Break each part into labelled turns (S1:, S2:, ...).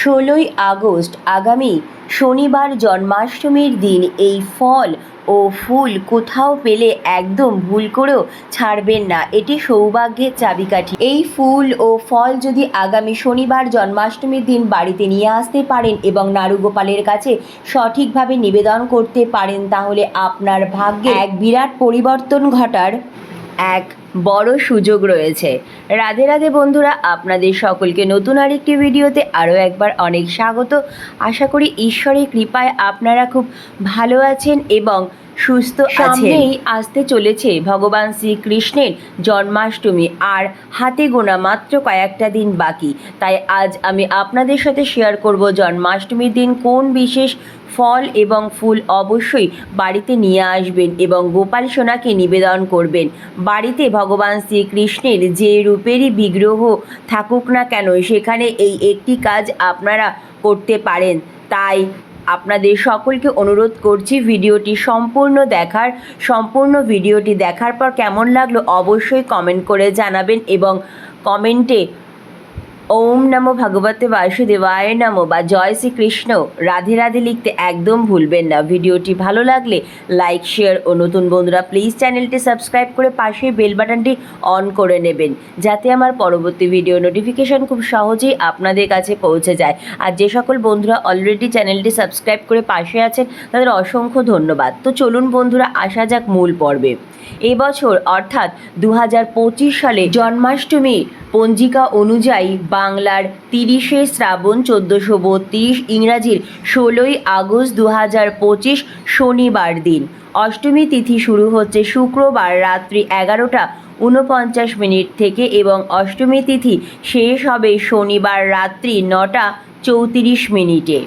S1: ষোলোই আগস্ট আগামী শনিবার জন্মাষ্টমীর দিন এই ফল ও ফুল কোথাও পেলে একদম ভুল করেও ছাড়বেন না। এটি সৌভাগ্যের চাবিকাঠি। এই ফুল ও ফল যদি আগামী শনিবার জন্মাষ্টমীর দিন বাড়িতে নিয়ে আসতে পারেন এবং নারুগোপালের কাছে সঠিকভাবে নিবেদন করতে পারেন, তাহলে আপনার ভাগ্যে এক বিরাট পরিবর্তন ঘটার এক বড় সুযোগ রয়েছে। রাধে রাধে বন্ধুরা, আপনাদের সকলকে নতুন আরেকটি ভিডিওতে আরও একবার অনেক স্বাগত। আশা করি ঈশ্বরের কৃপায় আপনারা খুব ভালো আছেন এবং সুস্থ সামনেই আসতে চলেছে ভগবান শ্রীকৃষ্ণের জন্মাষ্টমী, আর হাতে গোনা মাত্র কয়েকটা দিন বাকি। তাই আজ আমি আপনাদের সাথে শেয়ার করব জন্মাষ্টমীর দিন কোন বিশেষ ফল এবং ফুল অবশ্যই বাড়িতে নিয়ে আসবেন এবং গোপাল সোনাকে নিবেদন করবেন। বাড়িতে ভগবান শ্রীকৃষ্ণের যে রূপেরই বিগ্রহ থাকুক না কেন, সেখানে এই একটি কাজ আপনারা করতে পারেন। তাই আপনাদের সকলকে অনুরোধ করছি ভিডিওটি সম্পূর্ণ দেখার, সম্পূর্ণ ভিডিওটি দেখার পর কেমন লাগল অবশ্যই কমেন্ট করে জানাবেন এবং কমেন্টে ওম নমো ভগবতে বাসুদেবায় নমো বা জয় শ্রীকৃষ্ণ। রাধে রাধে লিখতে একদম ভুলবেন না। ভিডিওটি ভালো লাগলে লাইক, শেয়ার ও নতুন বন্ধুরা প্লিজ চ্যানেলটি সাবস্ক্রাইব করে পাশে বেল বাটনটি অন করে নেবেন, যাতে আমার পরবর্তী ভিডিও নোটিফিকেশন খুব সহজেই আপনাদের কাছে পৌঁছে যায়। আর যে সকল বন্ধুরা অলরেডি চ্যানেলটি সাবস্ক্রাইব করে পাশে আছেন, তাদের অসংখ্য ধন্যবাদ। তো চলুন বন্ধুরা, আসা যাক মূল পর্বে। এবছর অর্থাৎ দু হাজার পঁচিশ সালে জন্মাষ্টমী পঞ্জিকা অনুযায়ী বাংলার তিরিশে শ্রাবণ চোদ্দোশো বত্রিশ, ইংরাজির ষোলোই আগস্ট দু পঁচিশ শনিবার দিন। অষ্টমী তিথি শুরু হচ্ছে শুক্রবার রাত্রি এগারোটা উনপঞ্চাশ মিনিট থেকে এবং অষ্টমী তিথি শেষ হবে শনিবার রাত্রি নটা চৌত্রিশ মিনিটে।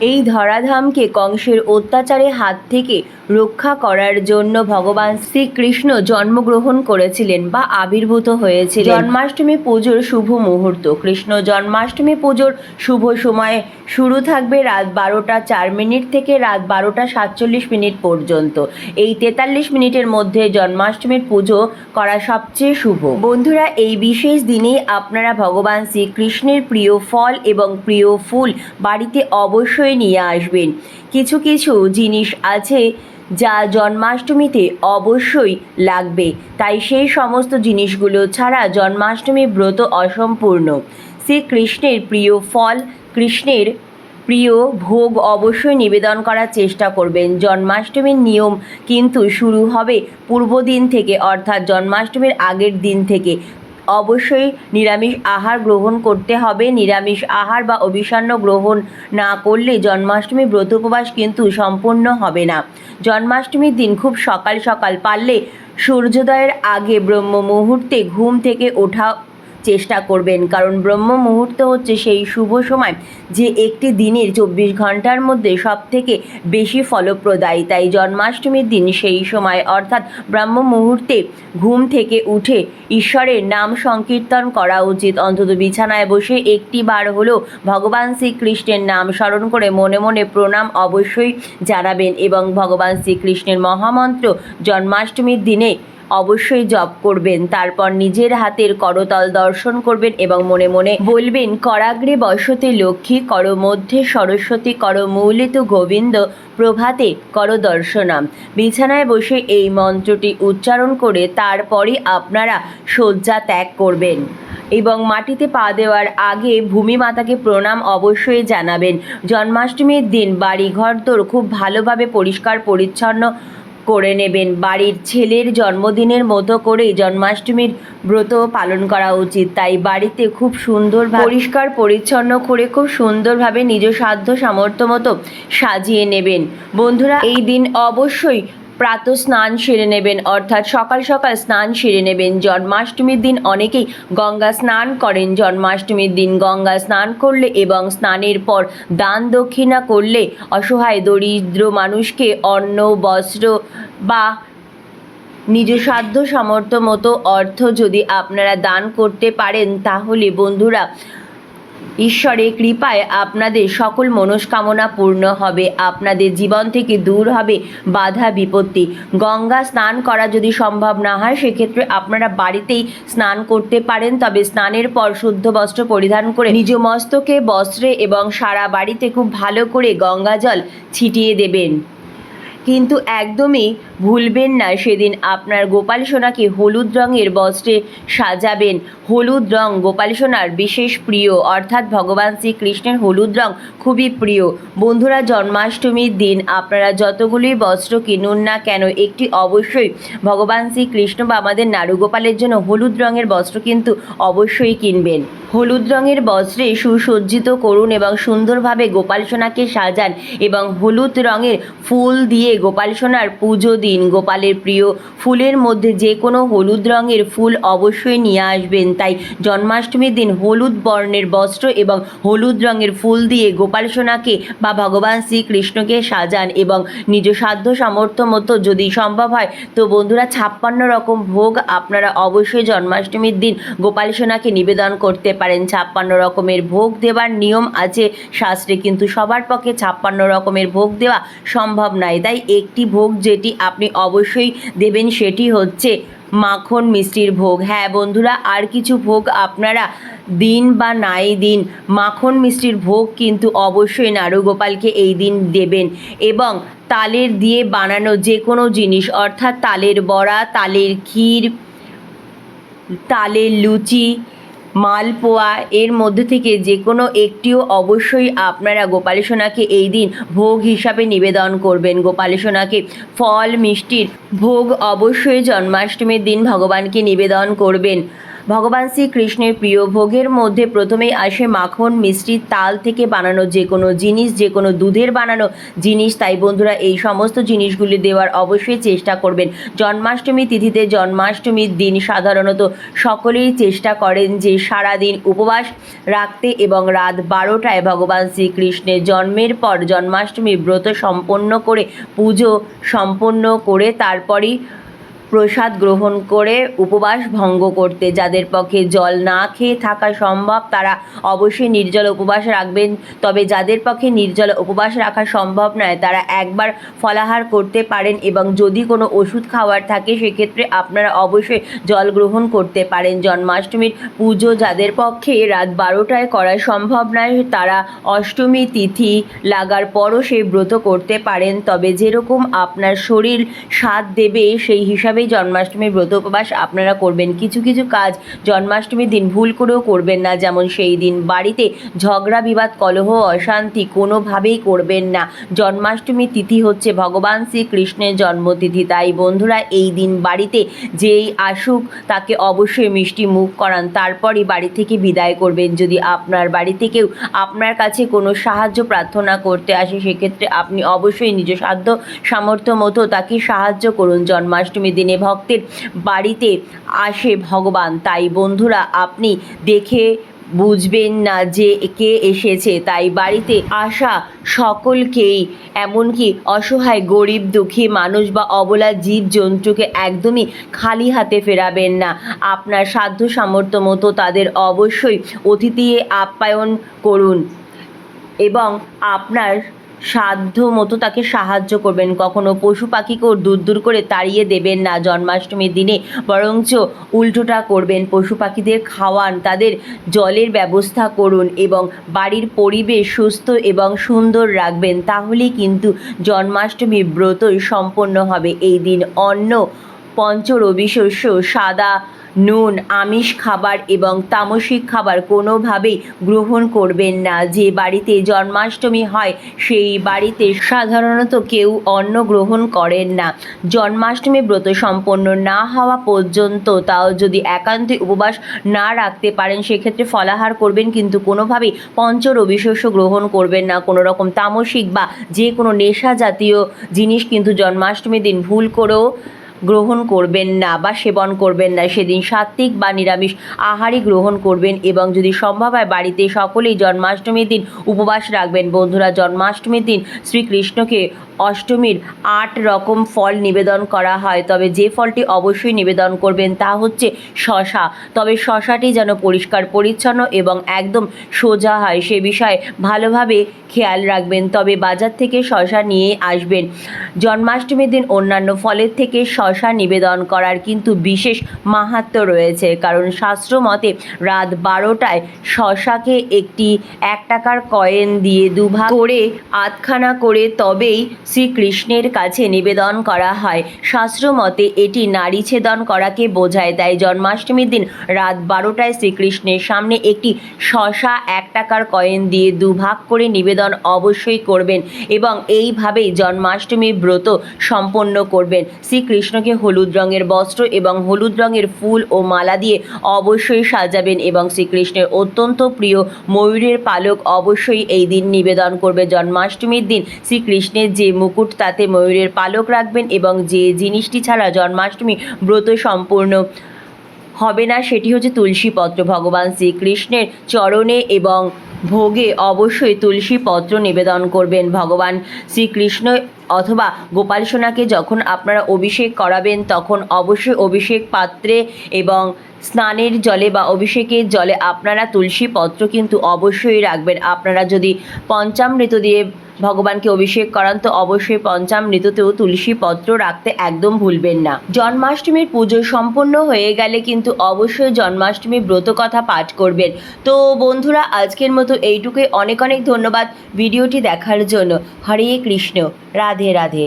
S1: এই ধরাধামকে কংসের অত্যাচারের হাত থেকে রক্ষা করার জন্য ভগবান শ্রীকৃষ্ণ জন্মগ্রহণ করেছিলেন বা আবির্ভূত হয়েছিলেন। জন্মাষ্টমী পুজোর শুভ মুহূর্ত। কৃষ্ণ জন্মাষ্টমী পুজোর শুভ সময় শুরু থাকবে রাত বারোটা চার মিনিট থেকে রাত বারোটা সাতচল্লিশ মিনিট পর্যন্ত। এই তেতাল্লিশ মিনিটের মধ্যে জন্মাষ্টমীর পুজো করা সবচেয়ে শুভ। বন্ধুরা, এই বিশেষ দিনেই আপনারা ভগবান শ্রীকৃষ্ণের প্রিয় ফল এবং প্রিয় ফুল বাড়িতে অবশ্যই নিয়ে আসবেন। কিছু কিছু জিনিস আছে যা জন্মাষ্টমীতে অবশ্যই লাগবে। তাই সেই সমস্ত জিনিসগুলো ছাড়া জন্মাষ্টমী ব্রত অসম্পূর্ণ। শ্রীকৃষ্ণের প্রিয় ফল, কৃষ্ণের প্রিয় ভোগ অবশ্যই নিবেদন করার চেষ্টা করবেন। জন্মাষ্টমীর নিয়ম কিন্তু শুরু হবে পূর্ব দিন থেকে, অর্থাৎ জন্মাষ্টমীর আগের দিন থেকে। অবশ্যই নিরামিষ আহার গ্রহণ করতে হবে। নিরামিষ আহার বা অভিসান্ন গ্রহণ না করলে জন্মাষ্টমী ব্রত উপবাস কিন্তু সম্পূর্ণ হবে না। জন্মাষ্টমীর দিন খুব সকাল সকাল পারলে সূর্যোদয়ের আগে ব্রহ্ম মুহূর্তে ঘুম থেকে ওঠা চেষ্টা করবেন। কারণ ব্রহ্ম মুহূর্ত হচ্ছে সেই শুভ সময় যে একটি দিনের চব্বিশ ঘণ্টার মধ্যে সব থেকে বেশি ফলপ্রদায়ী। তাই জন্মাষ্টমীর দিন সেই সময় অর্থাৎ ব্রহ্ম মুহূর্তে ঘুম থেকে উঠে ঈশ্বরের নাম সংকীর্তন করা উচিত। অন্তত বিছানায় বসে একটি বার হলেও ভগবান শ্রীকৃষ্ণের নাম স্মরণ করে মনে মনে প্রণাম অবশ্যই জানাবেন এবং ভগবান শ্রীকৃষ্ণের মহামন্ত্র জন্মাষ্টমীর দিনে অবশ্যই জপ করবেন, তারপর নিজের হাতের করতল দর্শন করবেন এবং মনে মনে বলবেন, করাগ্রে বসতে লক্ষ্মী, কর মধ্যে সরস্বতী, কর মৌলিত গোবিন্দ, প্রভাতে কর দর্শনাম বিছানায় বসে এই মন্ত্রটি উচ্চারণ করে তারপরই আপনারা শয্যা ত্যাগ করবেন এবং মাটিতে পা দেওয়ার আগে ভূমি মাতাকে প্রণাম অবশ্যই জানাবেন। জন্মাষ্টমীর দিন বাড়ি ঘরদোর খুব ভালোভাবে পরিষ্কার, পরিচ্ছন্ন করে নেবেন। বাড়ির ছেলের জন্মদিনের মতো করেই জন্মাষ্টমীর ব্রত পালন করা উচিত। তাই বাড়িতে খুব সুন্দর পরিষ্কার, পরিচ্ছন্ন করে খুব সুন্দরভাবে নিজ সাধ্য সামর্থ্য মতো সাজিয়ে নেবেন। বন্ধুরা, এই দিন অবশ্যই প্রাত স্নান সেরে নেবেন, অর্থাৎ সকাল সকাল স্নান সেরে নেবেন। জন্মাষ্টমীর দিন অনেকেই গঙ্গা স্নান করেন। জন্মাষ্টমীর দিন গঙ্গা স্নান করলে এবং স্নানের পর দান দক্ষিণা করলে অসহায়, দরিদ্র মানুষকে অন্ন, বস্ত্র বা নিজ সাধ্য সামর্থ্য মতো অর্থ যদি আপনারা দান করতে পারেন, তাহলে বন্ধুরা ঈশ্বরের কৃপায় আপনাদের সকল মনস্কামনা পূর্ণ হবে। আপনাদের জীবন থেকে দূর হবে বাধা বিপত্তি। গঙ্গা স্নান করা যদি সম্ভব না হয়, সেক্ষেত্রে আপনারা বাড়িতেই স্নান করতে পারেন। তবে স্নানের পর শুদ্ধ বস্ত্র পরিধান করে নিজ মস্তকে, বস্ত্রে এবং সারা বাড়িতে খুব ভালো করে গঙ্গা জল ছিটিয়ে দেবেন। কিন্তু একদমই ভুলবেন না সেদিন আপনার গোপাল সোনাকে হলুদ রঙের বস্ত্রে সাজাবেন। হলুদ রং গোপাল সোনার বিশেষ প্রিয়। অর্থাৎ ভগবান শ্রীকৃষ্ণের হলুদ রং খুবই প্রিয়। বন্ধুরা, জন্মাষ্টমীর দিন আপনারা যতগুলি বস্ত্র কিনুন না কেন, একটি অবশ্যই ভগবান শ্রীকৃষ্ণ বা আমাদের নারুগোপালের জন্য হলুদ রঙের বস্ত্র কিন্তু অবশ্যই কিনবেন। হলুদ রঙের বস্ত্রে সুসজ্জিত করুন এবং সুন্দরভাবে গোপাল সোনাকে সাজান এবং হলুদ রঙের ফুল দিয়ে গোপাল সোনার পুজো দিন। গোপালের প্রিয় ফুলের মধ্যে যে কোনো হলুদ রঙের ফুল অবশ্যই নিয়ে আসবেন। তাই জন্মাষ্টমীর দিন হলুদ বর্ণের বস্ত্র এবং হলুদ রঙের ফুল দিয়ে গোপাল সোনাকে বা ভগবান শ্রীকৃষ্ণকে সাজান এবং নিজ সাধ্য সামর্থ্য মতো যদি সম্ভব হয়, তো বন্ধুরা ছাপ্পান্ন রকম ভোগ আপনারা অবশ্যই জন্মাষ্টমীর দিন গোপাল সোনাকে নিবেদন করতে পারেন। ছাপ্পান্ন রকমের ভোগ দেওয়ার নিয়ম আছে। শাস্ত্রে কিন্তু সবার পক্ষে ছাপ্পান্ন রকমের ভোগ দেওয়া সম্ভব নয়। তাই একটি ভোগ যেটি আপনি অবশ্যই দেবেন সেটি হচ্ছে মাখন মিষ্টির ভোগ। হ্যাঁ বন্ধুরা, আর কিছু ভোগ আপনারা দিন বা নাই দিন মাখন মিষ্টির ভোগ কিন্তু অবশ্যই নাড়ুগোপালকে এই দিন দেবেন এবং তালের দিয়ে বানানো যে কোনো জিনিস, অর্থাৎ তালের বড়া, তালের ক্ষীর, তালের লুচি মালপোয়া, এর মধ্যে থেকে যে কোনো একটিও অবশ্যই আপনারা গোপাল সোনাকে এই দিন ভোগ হিসাবে নিবেদন করবেন। গোপাল সোনাকে ফল, মিষ্টির ভোগ অবশ্যই জন্মাষ্টমীর দিন ভগবানকে নিবেদন করবেন। ভগবান শ্রীকৃষ্ণের প্রিয় ভোগের মধ্যে প্রথমেই আসে মাখন, মিষ্টি, তাল থেকে বানানো যে কোনো জিনিস, যে কোনো দুধের বানানো জিনিস। তাই বন্ধুরা, এই সমস্ত জিনিসগুলি দেওয়ার অবশ্যই চেষ্টা করবেন। জন্মাষ্টমী তিথিতে জন্মাষ্টমীর দিন সাধারণত সকলেই চেষ্টা করেন যে সারাদিন উপবাস রাখতে এবং রাত বারোটায় ভগবান শ্রীকৃষ্ণের জন্মের পর জন্মাষ্টমী ব্রত সম্পন্ন করে, পুজো সম্পন্ন করে, তারপরই প্রসাদ গ্রহণ করে উপবাস ভঙ্গ করতে, যাদের পক্ষে জল না খেয়ে থাকা সম্ভব, তারা অবশ্যই নির্জল উপবাস রাখবেন। তবে যাদের পক্ষে নির্জল উপবাস রাখা সম্ভব নয়, তারা একবার ফলাহার করতে পারেন এবং যদি কোনো ওষুধ খাওয়ার থাকে, সেক্ষেত্রে আপনারা অবশ্যই জল গ্রহণ করতে পারেন। জন্মাষ্টমীর পুজো যাদের পক্ষে রাত বারোটায় করা সম্ভব নয়, তারা অষ্টমী তিথি লাগার পরও সেই ব্রত করতে পারেন। তবে যেরকম আপনার শরীর সাথ দেবে, সেই হিসাবেই জন্মাষ্টমীর ব্রত উপবাস আপনারা করবেন। কিছু কিছু কাজ জন্মাষ্টমীর দিন ভুল করেও করবেন না। যেমন সেই দিন বাড়িতে ঝগড়া, বিবাদ, কলহ, অশান্তি কোনোভাবেই করবেন না। জন্মাষ্টমী তিথি হচ্ছে ভগবান শ্রীকৃষ্ণের জন্মতিথি। তাই বন্ধুরা, এই দিন বাড়িতে যেই আসুক, তাকে অবশ্যই মিষ্টি মুখ করান। তারপরই বাড়ি থেকে বিদায় করবেন। যদি আপনার বাড়ি থেকেও আপনার কাছে কোনো সাহায্য, প্রার্থনা করতে আসে, সেক্ষেত্রে আপনি অবশ্যই নিজ সাধ্য, সামর্থ্য মতো তাকে সাহায্য করুন জন্মাষ্টমীর দিনে। ভক্তের বাড়িতে আসে ভগবান। তাই বন্ধুরা, আপনি দেখে বুঝবেন না যে কে এসেছে। তাই বাড়িতে আসা সকলকেই, এমনকি অসহায়, গরিব, দুঃখী মানুষ বা অবলা জীব জন্তুকে একদমই খালি হাতে ফেরাবেন না। আপনার সাধ্য সামর্থ্য মতো তাদের অবশ্যই অতিথি আপ্যায়ন করুন এবং আপনার সাধ্য মতো তাকে সাহায্য করবেন। কখনো পশু পাখিকেও দূর দূর করে তাড়িয়ে দেবেন না। জন্মাষ্টমীর দিনে বরঞ্চ উল্টোটা করবেন। পশু পাখিদের খাওয়ান, তাদের জলের ব্যবস্থা করুন এবং বাড়ির পরিবেশ সুস্থ এবং সুন্দর রাখবেন। তাহলেই কিন্তু জন্মাষ্টমী ব্রতই সম্পন্ন হবে। এই দিন অন্ন পঞ্চরবি শস্য সাদা, নুন, আমিষ খাবার এবং তামসিক খাবার কোনোভাবেই গ্রহণ করবেন না। যে বাড়িতে জন্মাষ্টমী হয়, সেই বাড়িতে সাধারণত কেউ অন্ন গ্রহণ করেন না। জন্মাষ্টমী ব্রত সম্পন্ন না হওয়া পর্যন্ত তাও যদি একান্তে উপবাস না রাখতে পারেন, সেক্ষেত্রে ফলাহার করবেন, কিন্তু কোনোভাবেই পঞ্চরবি শস্য গ্রহণ করবেন না। কোনো রকম তামসিক বা যে কোনো নেশা জাতীয় জিনিস কিন্তু জন্মাষ্টমীর দিন ভুল করেও গ্রহণ করবেন না বা সেবন করবেন না। সেদিন সাত্ত্বিক বা নিরামিষ আহারই গ্রহণ করবেন এবং যদি সম্ভব হয় বাড়িতে সকলেই জন্মাষ্টমীর দিন উপবাস রাখবেন। বন্ধুরা, জন্মাষ্টমীর দিন শ্রীকৃষ্ণকে অষ্টমীর আট রকম ফল নিবেদন করা হয়। তবে যে ফলটি অবশ্যই নিবেদন করবেন তা হচ্ছে শশা। তবে শশাটি যেন পরিষ্কার, পরিচ্ছন্ন এবং একদম সোজা হয়, সে বিষয়ে ভালোভাবে খেয়াল রাখবেন। তবে বাজার থেকে শশা নিয়ে আসবেন। জন্মাষ্টমীর দিন অন্যান্য ফলের থেকে শশা নিবেদন করার কিন্তু বিশেষ মাহাত্ম্য রয়েছে। কারণ শাস্ত্র মতে রাত বারোটায় শশাকে একটি এক টাকার কয়েন দিয়ে দুভাগ করে আধখানা করে তবেই শ্রীকৃষ্ণের কাছে নিবেদন করা হয়। শাস্ত্র মতে এটি নারী ছেদন করাকে বোঝায়। তাই জন্মাষ্টমীর দিন রাত বারোটায় শ্রীকৃষ্ণের সামনে একটি শশা এক টাকার কয়েন দিয়ে দুভাগ করে নিবেদন অবশ্যই করবেন এবং এইভাবেই জন্মাষ্টমী ব্রত সম্পন্ন করবেন। শ্রীকৃষ্ণকে হলুদ রঙের বস্ত্র এবং হলুদ রঙের ফুল ও মালা দিয়ে অবশ্যই সাজাবেন এবং শ্রীকৃষ্ণের অত্যন্ত প্রিয় ময়ূরের পালক অবশ্যই এই দিন নিবেদন করবে। জন্মাষ্টমীর দিন শ্রীকৃষ্ণের যে মুকুট, তাতে ময়ূরের পালক রাখবেন এবং যে জিনিসটি ছাড়া জন্মাষ্টমী ব্রত সম্পূর্ণ হবে না, সেটি হচ্ছে তুলসী পত্র ভগবান শ্রীকৃষ্ণের চরণে এবং ভোগে অবশ্যই তুলসী পত্র নিবেদন করবেন। ভগবান শ্রীকৃষ্ণ অথবা গোপাল সোনাকে যখন আপনারা অভিষেক করাবেন, তখন অবশ্যই অভিষেক পাত্রে এবং স্নানের জলে বা অভিষেকের জলে আপনারা তুলসী পত্র কিন্তু অবশ্যই রাখবেন। আপনারা যদি পঞ্চামৃত দিয়ে ভগবানকে অভিষেক করান, তো অবশ্যই পঞ্চামৃততেও তুলসী পত্র রাখতে একদম ভুলবেন না। জন্মাষ্টমীর পুজো সম্পন্ন হয়ে গেলে কিন্তু অবশ্যই জন্মাষ্টমী ব্রত কথা পাঠ করবেন। তো বন্ধুরা, আজকের মতো এইটুকুই। অনেক অনেক ধন্যবাদ ভিডিওটি দেখার জন্য। হরে কৃষ্ণ। রাধে রাধে।